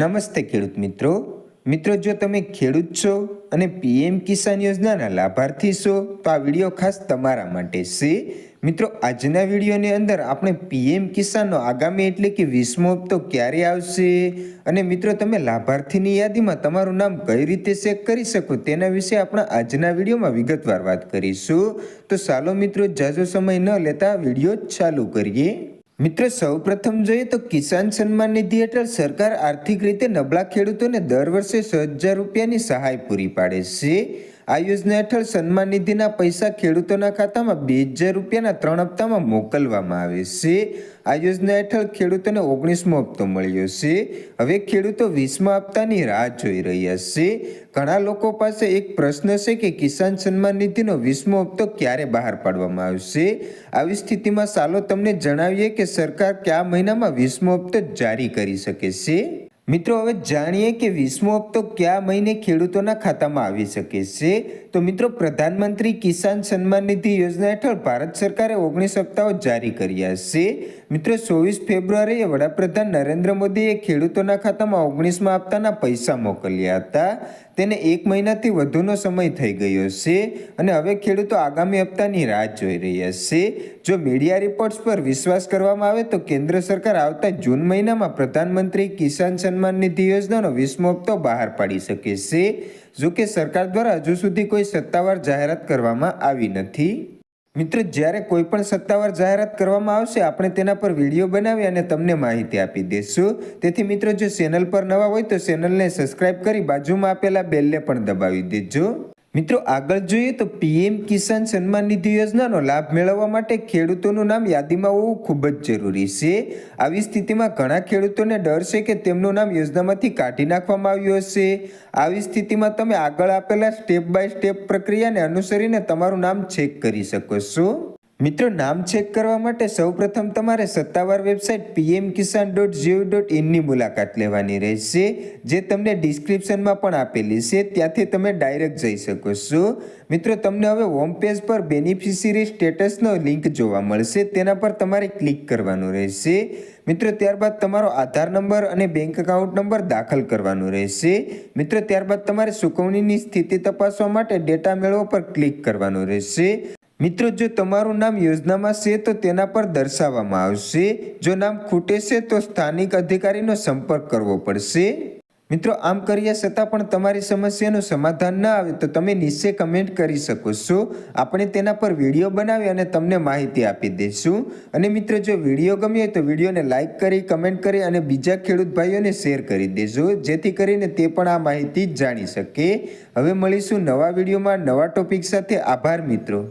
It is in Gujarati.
નમસ્તે ખેડૂત મિત્રો. મિત્રો, જો તમે ખેડૂત છો અને પીએમ કિસાન યોજનાના લાભાર્થી છો, તો આ વીડિયો ખાસ તમારા માટે છે. મિત્રો, આજના વિડીયોની અંદર આપણે પીએમ કિસાનનો આગામી એટલે કે વીસમો હપ્તો ક્યારે આવશે? અને મિત્રો, તમે લાભાર્થીની યાદીમાં તમારું નામ કઈ રીતે ચેક કરી શકો તેના વિશે આપણે આજના વિડીયોમાં વિગતવાર વાત કરીશું. તો ચાલો મિત્રો, જાજો સમય ન લેતા વીડિયો ચાલુ કરીએ. મિત્રો, સૌપ્રથમ જોઈએ તો કિસાન સન્માન નિધિ હેઠળ સરકાર આર્થિક રીતે નબળા ખેડૂતોને દર વર્ષે છ હજાર રૂપિયાની સહાય પૂરી પાડે છે. આ યોજના હેઠળ સન્માન નિધિના પૈસા ખેડૂતોના ખાતામાં બે હજાર રૂપિયાના ત્રણ હપ્તામાં મોકલવામાં આવે છે. આ યોજના હેઠળ ખેડૂતોને ઓગણીસમો હપ્તો મળ્યો છે. હવે ખેડૂતો વીસમા હપ્તાની રાહ જોઈ રહ્યા છે. ઘણા લોકો પાસે એક પ્રશ્ન છે કે કિસાન સન્માન નિધિનો વીસમો હપ્તો ક્યારે બહાર પાડવામાં આવશે? આવી સ્થિતિમાં ચાલો તમને જણાવીએ કે સરકાર કયા મહિનામાં વીસમો હપ્તો જારી કરી શકે છે? મિત્રો, હવે જાણીએ કે વીસમો હપ્તો કયા મહિને ખેડૂતોના ખાતામાં આવી શકે છે? તો મિત્રો, પ્રધાનમંત્રી કિસાન સન્માન નિધિ યોજના હેઠળ ભારત સરકારે ઓગણીસ હપ્તાઓ જારી કર્યા છે. મિત્રો, ચોવીસ ફેબ્રુઆરીએ વડાપ્રધાન નરેન્દ્ર મોદીએ ખેડૂતોના ખાતામાં ઓગણીસમાં હપ્તાના પૈસા મોકલ્યા હતા. તેને એક મહિનાથી વધુનો સમય થઈ ગયો છે અને હવે ખેડૂતો આગામી હપ્તાની રાહ જોઈ રહ્યા છે. જો મીડિયા રિપોર્ટ્સ પર વિશ્વાસ કરવામાં આવે તો કેન્દ્ર સરકાર આવતા જૂન મહિનામાં પ્રધાનમંત્રી કિસાન સન્માન યોજનાનો વીસમો હપ્તો બહાર પાડી શકે છે. જો કે સરકાર દ્વારા હજુ સુધી કોઈ સત્તાવાર જાહેરાત કરવામાં આવી નથી. મિત્રો, જ્યારે કોઈ પણ સત્તાવાર જાહેરાત કરવામાં આવશે, આપણે તેના પર વીડિયો બનાવી અને તમને માહિતી આપી દઈશું તેથી મિત્રો, જો ચેનલ પર નવા હોય તો ચેનલને સબસ્ક્રાઇબ કરી બાજુમાં આપેલા બેલને પણ દબાવી દેજો. મિત્રો, આગળ જોઈએ તો પીએમ કિસાન સન્માન નિધિ યોજનાનો લાભ મેળવવા માટે ખેડૂતોનું નામ યાદીમાં હોવું ખૂબ જ જરૂરી છે. આવી સ્થિતિમાં ઘણા ખેડૂતોને ડર છે કે તેમનું નામ યોજનામાંથી કાઢી નાખવામાં આવ્યું હશે. આવી સ્થિતિમાં તમે આગળ આપેલા સ્ટેપ બાય સ્ટેપ પ્રક્રિયાને અનુસરીને તમારું નામ ચેક કરી શકો છો. મિત્રો, નામ ચેક કરવા માટે સૌપ્રથમ તમારે સત્તાવાર website PM Kisan dot gov dot ઇનની મુલાકાત લેવાની રહેશે, જે તમને ડિસ્ક્રિપ્શનમાં પણ આપેલી છે. ત્યાંથી તમે ડાયરેક્ટ જઈ શકો છો. મિત્રો, તમને હવે હોમ પેજ પર બેનિફિશિયરી સ્ટેટસનો લિંક જોવા મળશે. તેના પર તમારે ક્લિક કરવાનું રહેશે. મિત્રો, ત્યારબાદ તમારો આધાર નંબર અને બેંક એકાઉન્ટ નંબર દાખલ કરવાનો રહેશે. મિત્રો, ત્યારબાદ તમારે ચૂકવણીની સ્થિતિ તપાસવા માટે ડેટા મેળવો પર ક્લિક કરવાનું રહેશે. મિત્રો, જો તમારું નામ યોજનામાં છે, તો તેના પર દર્શાવવામાં આવશે. જો નામ ખૂટે છે, તો સ્થાનિક અધિકારીનો સંપર્ક કરવો પડશે. મિત્રો, આમ કર્યા છતાં પણ તમારી સમસ્યાનું સમાધાન ન આવે, તો તમે નીચે કમેન્ટ કરી શકો છો. આપણે તેના પર વીડિયો બનાવી અને તમને માહિતી આપી દઈશું. અને મિત્રો, જો વીડિયો ગમ્યો તો વિડીયોને લાઇક કરી, કમેન્ટ કરી અને બીજા ખેડૂત ભાઈઓને શેર કરી દેજો, જેથી કરીને તે પણ આ માહિતી જાણી શકે. હવે મળીશું નવા વિડીયોમાં નવા ટોપિક સાથે. આભાર, મિત્રો.